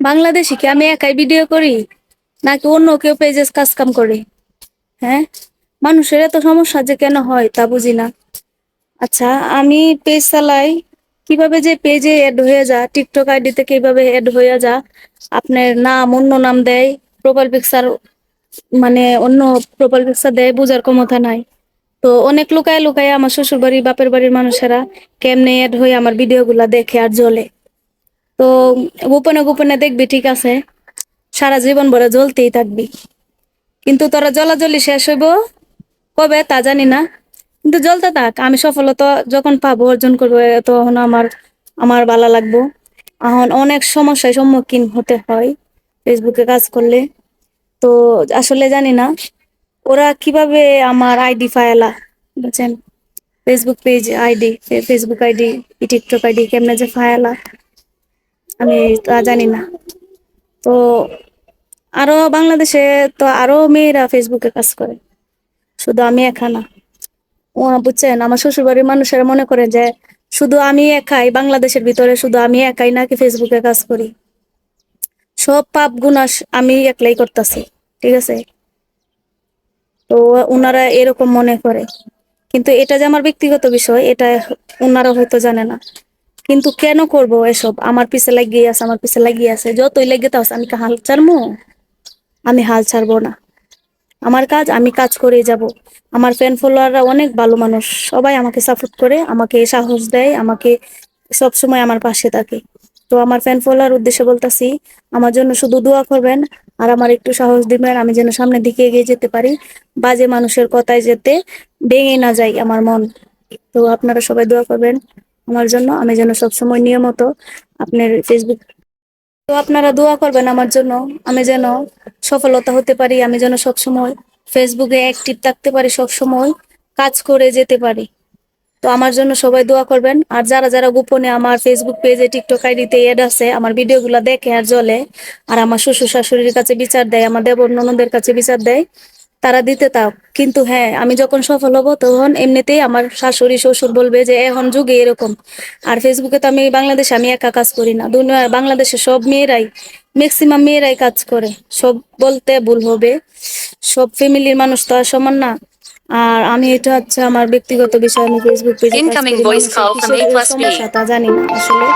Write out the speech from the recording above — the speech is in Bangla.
বাংলাদেশে কি? আমি একাই ভিডিও করি? নাকি অন্য কেউ পেজেস কাজ কাম করে? হ্যাঁ? মানুষের এত সমস্যা যে কেন হয় তা বুঝি না। আচ্ছা আমি পেজ চালাই। কীভাবে যে পেজে অ্যাড হয়ে যা? টিকটক আইডিতে কীভাবে অ্যাড হয়ে যা? আপনার নাম, অন্য নাম দেয়? প্রোফাইল পিকচার মানে অন্য প্রোফাইল পিকচার দেয়, বোঝার ক্ষমতা নাই। তো অনেক লুকায় লুকায় আমার শ্বশুর বাড়ি বাপের বাড়ির মানুষেরা কেমনে অ্যাড হয়ে আমার ভিডিওগুলা দেখে আর জ্বলে। তো গোপনে গোপনে দেখবি, ঠিক আছে? সারা জীবন ভরে জ্বলতেই থাকবি। কিন্তু তোরা জ্বলাজ্বলি শেষ হইব কবে তা জানি না। কিন্তু জ্বলতে থাক, আমি সফলতা যখন পাবো, অর্জন করব তখন আমার আমার ভালো লাগবো। এখন অনেক সমস্যার সম্মুখীন হতে হয় ফেসবুকে কাজ করলে। তো আসলে জানি না, ওরা কীভাবে আমার আইডি ফায়ালা বুঝছেন? Facebook page ID Facebook ID TikTok ID কেমনে যে ফায়ালা আমি তা জানি না। তো আরও বাংলাদেশে তো আরও মেয়েরা ফেসবুকে কাজ করে। শুধু আমি একা না। ও বুঝছেন, আমার শ্বশুর বাড়ির মানুষেরা মনে করে যে শুধু আমি একাই বাংলাদেশের ভিতরে, শুধু আমি একাই নাকি ফেসবুকে কাজ করি। সব পাপ গুণা আমি একলাই করতেছি, ঠিক আছে? তো ওনারা এরকম মনে করে। কিন্তু এটা যে আমার ব্যক্তিগত বিষয়, এটা ওনারা হয়তো জানে না। কিন্তু কেন করব এসব? আমার পিছে লাগিয়ে আছে, আমার পিছে লাগিয়ে আছে। যতই লেগে তো আমি হাল ছাড়বো আমি হাল ছাড়বো না। আমার কাজ, আমি কাজ করেই যাব। আমার ফ্যান ফলোয়াররা অনেক ভালো মানুষ। সবাই আমাকে সাপোর্ট করে, আমাকে সাহস দেয়, আমাকে সব সময় আমার পাশে থাকে। তো আমার ফ্যান ফলোয়ার উদ্দেশ্যে বলতাছি, আমার জন্য শুধু দোয়া করবেন। আর আমার একটু সাহস দিবেন, আমি যেন সামনের দিকে এগিয়ে যেতে পারি। বাজে মানুষের কথায় যেতে ভেঙে না যাই আমার মন। তো আপনারা সবাই দোয়া করবেন। আমার জন্য, আমি যেন সবসময় নিয়মিত আপনার ফেসবুক তো আপনারা দোয়া করবেন আমার জন্য, আমি যেন সফলতা হতে পারি, আমি যেন সবসময় ফেসবুকে অ্যাক্টিভ থাকতে পারি, সবসময় কাজ করে যেতে পারি। তো আমার জন্য সবাই দোয়া করবেন। আর যারা যারা গোপনে আমার ফেসবুক পেজে টিকটক আইডিতে এড আছে, আমার ভিডিওগুলো দেখে আর জ্বলে, আর আমার শ্বশুর শাশুড়ির কাছে বিচার দেয়, আমার দেবর ননদের কাছে বিচার দেয় তারা দিতে তাও। কিন্তু হ্যাঁ আমি যখন সফল হব তখন এমনিতেই আমার শাশুড়ি শ্বশুর বলবে যে এখন যুগে এরকম। আর ফেসবুকে তো আমি বাংলাদেশে আমি একা কাজ করি না। দুনিয়ার বাংলাদেশে সব মেয়েরাই ম্যাক্সিমাম মেয়েরাই কাজ করে। সব বলতে ভুল হবে। সব ফ্যামিলির মানুষ তো আর সমান না। আর আমি এটা হচ্ছে আমার ব্যক্তিগত বিষয় আমি ফেসবুক পেজে. তা জানি না আসলে।